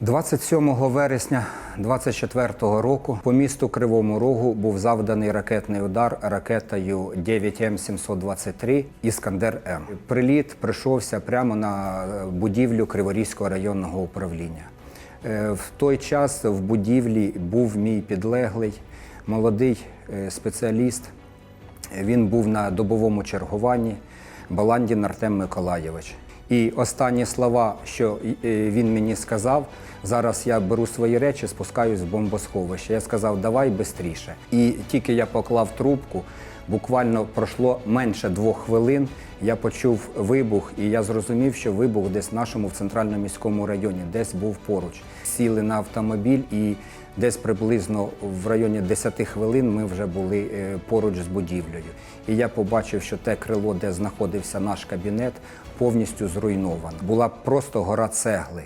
27 вересня 24-го року по місту Кривому Рогу був завданий ракетний удар ракетою 9М723 Іскандер М. Приліт прийшовся прямо на будівлю Криворізького районного управління. Е, В той час в будівлі був мій підлеглий, молодий е, спеціаліст. Він був на добовому чергуванні Баландін Артем Миколаєвич. І останні слова, що е, він мені сказав, зараз я беру свої речі, спускаюсь в бомбосховище. Я сказав, давай швидше. І тільки я поклав трубку, буквально пройшло менше двох хвилин. Я почув вибух, і я зрозумів, що вибух десь в нашому в центральному міському районі, десь був поруч. Сіли на автомобіль і десь приблизно в районі 10 хвилин ми вже були е, поруч з будівлею. І я побачив, що те крило, де знаходився наш кабінет, повністю зруйноване. Була просто гора цегли.